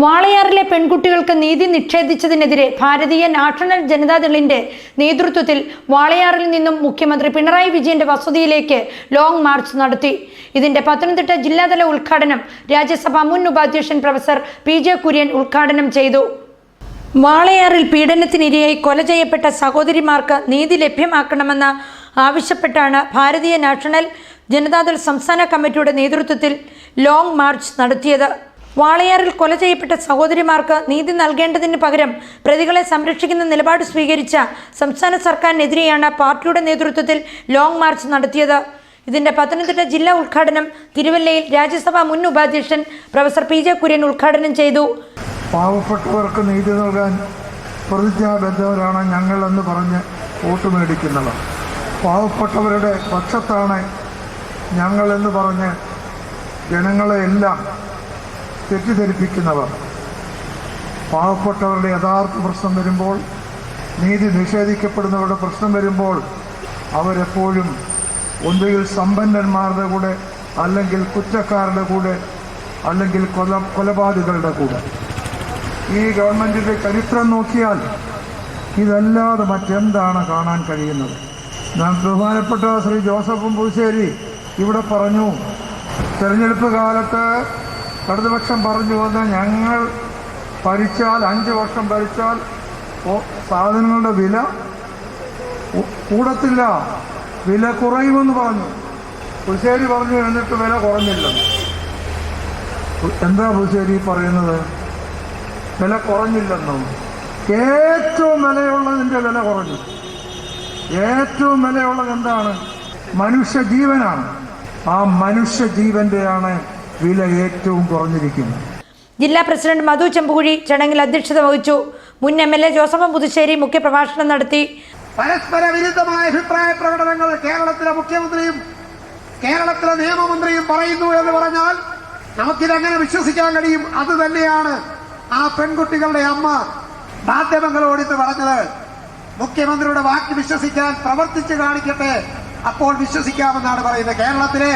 വാളയാറിലെ പെൺകുട്ടികൾക്ക് നീതി നിഷേധിച്ചതിനെതിരെ ഭാരതീയ നാഷണൽ ജനതാദളിന്റെ നേതൃത്വത്തിൽ വാളയാറിൽ നിന്നും മുഖ്യമന്ത്രി പിണറായി വിജയന്റെ വസതിയിലേക്ക് ലോങ് മാർച്ച് നടത്തി. ഇതിന്റെ പത്തനംതിട്ട ജില്ലാതല ഉദ്ഘാടനം രാജ്യസഭാ മുൻ ഉപാധ്യക്ഷൻ പ്രൊഫസർ പി ജെ കുര്യൻ ഉദ്ഘാടനം ചെയ്തു. വാളയാറിൽ പീഡനത്തിനിരയായി കൊല ചെയ്യപ്പെട്ട സഹോദരിമാർക്ക് നീതി ലഭ്യമാക്കണമെന്ന് ആവശ്യപ്പെട്ടാണ് ഭാരതീയ നാഷണൽ ജനതാദൾ സംസ്ഥാന കമ്മിറ്റിയുടെ നേതൃത്വത്തിൽ ലോങ് മാർച്ച് നടത്തിയത്. വാളയാറിൽ കൊല ചെയ്യപ്പെട്ട സഹോദരിമാർക്ക് നീതി നൽകേണ്ടതിന് പകരം പ്രതികളെ സംരക്ഷിക്കുന്ന നിലപാട് സ്വീകരിച്ച സംസ്ഥാന സർക്കാരിനെതിരെയാണ് പാർട്ടിയുടെ നേതൃത്വത്തിൽ ലോങ് മാർച്ച് നടത്തിയത്. ഇതിന്റെ പത്തനംതിട്ട ജില്ലാ ഉദ്ഘാടനം തിരുവല്ലയിൽ രാജ്യസഭാ മുൻ ഉപാധ്യക്ഷൻ പ്രൊഫസർ പി ജെ കുര്യൻ ഉദ്ഘാടനം ചെയ്തു. പാവപ്പെട്ടവർക്ക് നീതി നൽകാൻ പ്രതിജ്ഞാബദ്ധവരാണ് ഞങ്ങളെന്ന് പറഞ്ഞ് വോട്ട് മേടിക്കുന്നത്. പാവപ്പെട്ടവരുടെ പക്ഷത്താണ് ഞങ്ങളെന്ന് പറഞ്ഞ് ജനങ്ങളെ എല്ലാം തെറ്റിദ്ധരിപ്പിക്കുന്നവർ. പാവപ്പെട്ടവരുടെ യഥാർത്ഥ പ്രശ്നം വരുമ്പോൾ നീതി നിഷേധിക്കപ്പെടുന്നവരുടെ പ്രശ്നം വരുമ്പോൾ അവരെപ്പോഴും ഒന്നുകിൽ സമ്പന്നന്മാരുടെ കൂടെ അല്ലെങ്കിൽ കുറ്റക്കാരുടെ കൂടെ അല്ലെങ്കിൽ കൊല കൊലപാതകളുടെ കൂടെ. ഈ ഗവൺമെന്റിന്റെ ചരിത്രം നോക്കിയാൽ ഇതല്ലാതെ മറ്റെന്താണ് കാണാൻ കഴിയുന്നത്? ഞാൻ ബഹുമാനപ്പെട്ട ശ്രീ ജോസഫ് പുതുശ്ശേരി ഇവിടെ പറഞ്ഞു തെരഞ്ഞെടുപ്പ് കാലത്ത് ഇടതുപക്ഷം പറഞ്ഞു വന്ന ഞങ്ങൾ ഭരിച്ചാൽ അഞ്ച് വർഷം ഭരിച്ചാൽ സാധനങ്ങളുടെ വില കൂടത്തില്ല. വില കുറയുമെന്ന് പറഞ്ഞു. പുതുശ്ശേരി പറഞ്ഞു എന്നിട്ട് വില കുറഞ്ഞില്ല. എന്താ പുതുശ്ശേരി പറയുന്നത്? വില കുറഞ്ഞില്ലെന്നോ? ഏറ്റവും വിലയുള്ളതിന്റെ വില കുറഞ്ഞു. ഏറ്റവും വിലയുള്ളത് എന്താണ്? മനുഷ്യജീവനാണ്. ആ മനുഷ്യ ജീവന്റെയാണ് വില ഏറ്റവും കുറഞ്ഞിരിക്കുന്നു. ജില്ലാ പ്രസിഡന്റ് മധു ചെമ്പുകുഴി ചടങ്ങിൽ അധ്യക്ഷത വഹിച്ചു. മുൻ M L A Joseph Puthussery മുഖ്യപ്രഭാഷണം നടത്തി. പരസ്പര വിരുദ്ധമായ അഭിപ്രായ പ്രകടനങ്ങൾ കേരളത്തിലെ മുഖ്യമന്ത്രിയും കേരളത്തിലെ നിയമമന്ത്രിയും പറയുന്നു എന്ന് പറഞ്ഞാൽ നമുക്കിതെങ്ങനെ വിശ്വസിക്കാൻ കഴിയും? അത് തന്നെയാണ് ആ പെൺകുട്ടികളുടെ അമ്മ മാധ്യമങ്ങളോട് ഇന്ന് പറഞ്ഞത്. മുഖ്യമന്ത്രിയുടെ വാക്ക് വിശ്വസിക്കാൻ പ്രവർത്തിച്ചു കാണിക്കട്ടെ. അപ്പോൾ വിശ്വസിക്കാമെന്നാണ് പറയുന്നത് കേരളത്തിലെ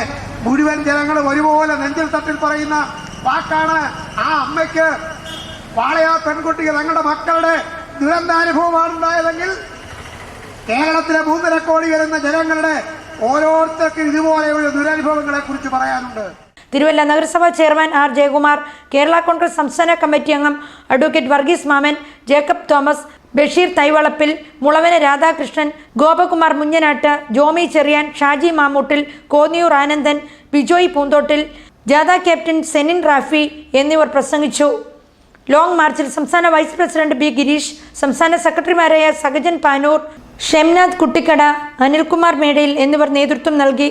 മുഴുവൻ ജനങ്ങൾ ഒരുപോലെ നെഞ്ചിൽ തട്ടിൽ പറയുന്ന വാക്കാണ് ആ അമ്മയ്ക്ക് വാളയാ പെൺകുട്ടികൾ തങ്ങളുടെ മക്കളുടെ ദുരന്താനുഭവമാണ് ഉണ്ടായതെങ്കിൽ കേരളത്തിലെ മൂന്നര കോടി വരുന്ന ജനങ്ങളുടെ ഓരോരുത്തർക്കും ഇതുപോലെയുള്ള ദുരനുഭവങ്ങളെ കുറിച്ച് പറയാനുണ്ട്. തിരുവല്ല നഗരസഭാ ചെയർമാൻ ആർ ജയകുമാർ കേരള കോൺഗ്രസ് സംസ്ഥാന കമ്മിറ്റി അംഗം അഡ്വക്കേറ്റ് വർഗീസ് മാമൻ ജേക്കബ് തോമസ് ബഷീർ തൈവളപ്പിൽ മുളവന രാധാകൃഷ്ണൻ ഗോപകുമാർ മുഞ്ഞനാട്ട് ജോമി ചെറിയാൻ ഷാജി മാമൂട്ടിൽ കോന്നിയൂർ ആനന്ദൻ ബിജോയ് പൂന്തോട്ടിൽ ജാഥ ക്യാപ്റ്റൻ സെനിൻ റാഫി എന്നിവർ പ്രസംഗിച്ചു. ലോങ് മാർച്ചിൽ സംസ്ഥാന വൈസ് പ്രസിഡന്റ് ബി ഗിരീഷ് സംസ്ഥാന സെക്രട്ടറിമാരായ സഗജൻ പാനൂർ ഷംനാഥ് കുട്ടിക്കട അനിൽകുമാർ മേടയിൽ എന്നിവർ നേതൃത്വം നൽകി.